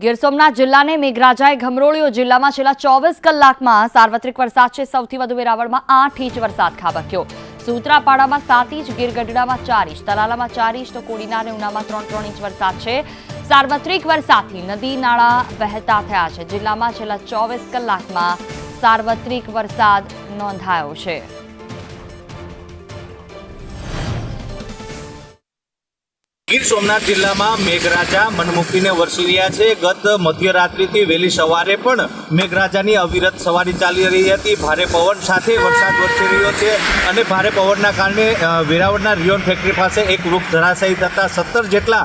ગીર સોમનાથ જિલ્લાને મેઘરાજાએ ઘમરોળ્યો. જિલ્લામાં છેલ્લા ચોવીસ કલાકમાં સાર્વત્રિક વરસાદ છે. સૌથી વધુ વેરાવળમાં આઠ ઇંચ વરસાદ ખાબક્યો. સૂત્રાપાડામાં સાત ઇંચ ગીર ગઢડામાં ચાર ઇંચ, તલાલામાં ચાર ઇંચ તો કોડીના અને ઉનામાં ત્રણ ત્રણ ઇંચ વરસાદ છે. સાર્વત્રિક વરસાદથી નદી, નાળા વહેતા થયા છે. જિલ્લામાં છેલ્લા ચોવીસ કલાકમાં સાર્વત્રિક વરસાદ નોંધાયો છે. ગીર સોમનાથ જિલ્લામાં મેઘરાજા મનમુકીને વરસી રહ્યા છે. ગત મધ્યરાત્રિથી વહેલી સવારે પણ મેઘરાજાની અવિરત સવારી ચાલી રહી હતી. ભારે પવન સાથે વરસાદ વરસી રહ્યો છે અને ભારે પવનના કારણે વેરાવળના રિયોન ફેક્ટરી પાસે એક વૃક્ષ ધરાશાયી થતાં સત્તર જેટલા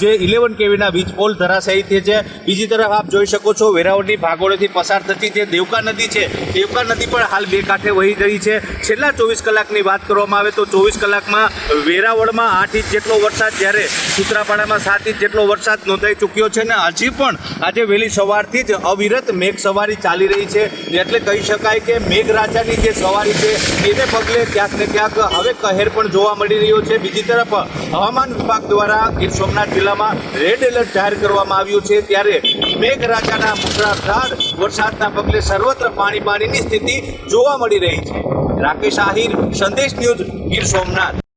જે ઇલેવન કેવીના વીજ પોલ ધરાશાયી થઈ છે. બીજી તરફ આપ જોઈ શકો છો વેરાવળની ભાગોળેથી પસાર થતી જે દેવકા નદી છે, દેવકા નદી પણ હાલ બે કાંઠે વહી રહી છે. છેલ્લા ચોવીસ કલાકની વાત કરવામાં આવે તો ચોવીસ કલાકમાં વેરાવળમાં આઠ ઇંચ જેટલો વરસાદ, જ્યારે સુત્રાપાડામાં સાત ઇંચ જેટલો વરસાદ નોંધાઈ ચૂક્યો છે અને હજી પણ આજે વહેલી સવારથી જ અવિરત મેઘ સવારી ચાલી રહી છે. એટલે કહી શકાય કે મેઘરાજાની જે સવારી છે, એને પગલે ક્યાંક ને ક્યાંક હવે કહેર પણ જોવા મળી રહ્યો છે. બીજી તરફ હવામાન વિભાગ દ્વારા ગીર સોમનાથ જિલ્લામાં રેડ એલર્ટ જાહેર કરવામાં આવ્યું છે ત્યારે મેઘરાજાના મુસળાધાર વરસાદના પગલે સર્વત્ર પાણી પાણીની સ્થિતિ જોવા મળી રહી છે. રાકેશ આહિર, સંદેશ ન્યૂઝ ગીર સોમનાથ.